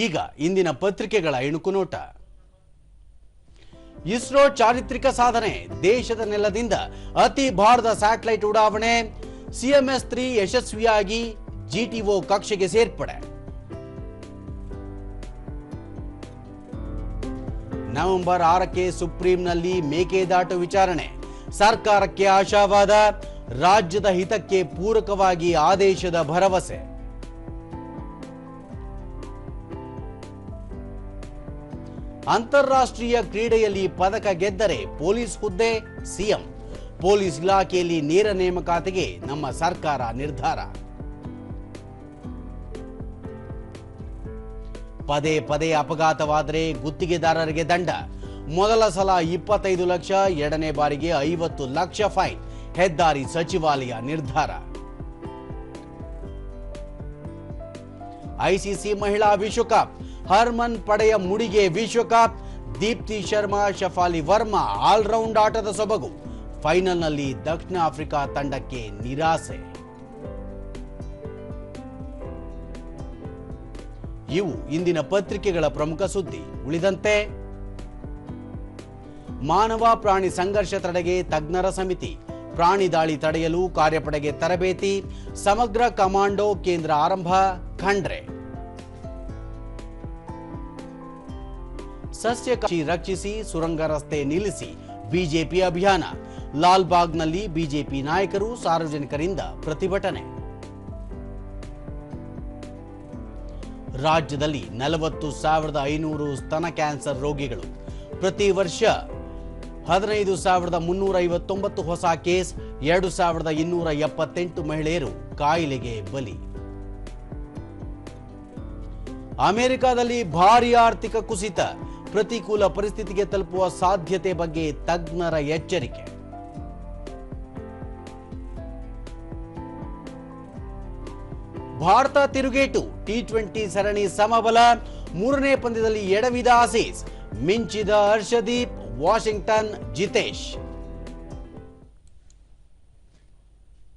ಈಗ ಇಂದಿನ ಪತ್ರಿಕೆಗಳ ಇಣುಕು ನೋಟ ಇಸ್ರೋ ಚಾರಿತ್ರಿಕ ಸಾಧನೆ, ದೇಶದ ನೆಲದಿಂದ ಅತಿ ಭಾರದ ಸ್ಯಾಟಲೈಟ್ ಉಡಾವಣೆ ಸಿಎಂಎಸ್ ತ್ರೀ ಯಶಸ್ವಿಯಾಗಿ ಜಿಟಿಒ ಕಕ್ಷೆಗೆ ಸೇರ್ಪಡೆ. ನವೆಂಬರ್ ಆರಕ್ಕೆ ಸುಪ್ರೀಂನಲ್ಲಿ ಮೇಕೆದಾಟು ವಿಚಾರಣೆ. ಸರ್ಕಾರಕ್ಕೆ ಆಶಾವಾದ, ರಾಜ್ಯದ ಹಿತಕ್ಕೆ ಪೂರಕವಾಗಿ ಆದೇಶದ ಭರವಸೆ. ಅಂತಾರಾಷ್ಟ್ರೀಯ ಕ್ರೀಡೆಯಲ್ಲಿ ಪದಕ ಗೆದ್ದರೆ ಪೊಲೀಸ್ ಹುದ್ದೆ, ಸಿಎಂ. ಪೊಲೀಸ್ ಇಲಾಖೆಯಲ್ಲಿ ನೇರ ನೇಮಕಾತಿಗೆ ನಮ್ಮ ಸರ್ಕಾರ ನಿರ್ಧಾರ. ಪದೇ ಪದೇ ಅಪಘಾತವಾದರೆ ಗುತ್ತಿಗೆದಾರರಿಗೆ ದಂಡ. ಮೊದಲ ಸಲ ಇಪ್ಪತ್ತೈದು ಲಕ್ಷ, ಎರಡನೇ ಬಾರಿಗೆ ಐವತ್ತು ಲಕ್ಷ ಫೈನ್. ಹೆದ್ದಾರಿ ಸಚಿವಾಲಯ ನಿರ್ಧಾರ. ಐಸಿಸಿ ಮಹಿಳಾ ವಿಶ್ವಕಪ್. ಹರ್ಮನ್ ಪಡೆಯ ಮುಡಿಗೆ ವಿಶ್ವಕಪ್. ದೀಪ್ತಿ ಶರ್ಮಾ, ಶಫಾಲಿ ವರ್ಮಾ ಆಲ್ರೌಂಡ್ ಆಟದ ಸೊಬಗು. ಫೈನಲ್ನಲ್ಲಿ ದಕ್ಷಿಣ ಆಫ್ರಿಕಾ ತಂಡಕ್ಕೆ ನಿರಾಸೆ. ಇವು ಇಂದಿನ ಪತ್ರಿಕೆಗಳ ಪ್ರಮುಖ ಸುದ್ದಿ. ಉಳಿದಂತೆ, ಮಾನವ ಪ್ರಾಣಿ ಸಂಘರ್ಷ ತಡೆಗೆ ತಜ್ಞರ ಸಮಿತಿ. ಪ್ರಾಣಿ ದಾಳಿ ತಡೆಯಲು ಕಾರ್ಯಪಡೆಗೆ ತರಬೇತಿ. ಸಮಗ್ರ ಕಮಾಂಡೋ ಕೇಂದ್ರ ಆರಂಭ. ಖಂಡ್ರೆ. ಸಸ್ಯ ಕೃಷಿ ರಕ್ಷಿಸಿ ಸುರಂಗ ರಸ್ತೆ ನಿಲ್ಲಿಸಿ ಬಿಜೆಪಿ ಅಭಿಯಾನ. ಲಾಲ್ಬಾಗ್ನಲ್ಲಿ ಬಿಜೆಪಿ ನಾಯಕರು ಸಾರ್ವಜನಿಕರಿಂದ ಪ್ರತಿಭಟನೆ. ರಾಜ್ಯದಲ್ಲಿ ನಲವತ್ತು ಸಾವಿರದ ಐನೂರು ಸ್ತನ ಕ್ಯಾನ್ಸರ್ ರೋಗಿಗಳು. ಪ್ರತಿ ವರ್ಷ ಹದಿನೈದು ಸಾವಿರದ ಮುನ್ನೂರ ಐವತ್ತೊಂಬತ್ತು ಹೊಸ ಕೇಸ್, ಎರಡು ಸಾವಿರದ ಇನ್ನೂರ ಎಪ್ಪತ್ತೆಂಟು ಮಹಿಳೆಯರು ಕಾಯಿಲೆಗೆ ಬಲಿ. ಅಮೆರಿಕದಲ್ಲಿ ಭಾರೀ ಆರ್ಥಿಕ ಕುಸಿತ. ಪ್ರತಿಕೂಲ ಪರಿಸ್ಥಿತಿಗೆ ತಲುಪುವ ಸಾಧ್ಯತೆ ಬಗ್ಗೆ ತಜ್ಞರ ಎಚ್ಚರಿಕೆ. ಭಾರತ ತಿರುಗೇಟು, ಟಿ ಟ್ವೆಂಟಿ ಸರಣಿ ಸಮಬಲ, ಮೂರನೇ ಪಂದ್ಯದಲ್ಲಿ ಎಡವಿದ ಆಸೀಸ್, ಮಿಂಚಿದ ಹರ್ಷದೀಪ್, ವಾಷಿಂಗ್ಟನ್ ಜಿತೇಶ್.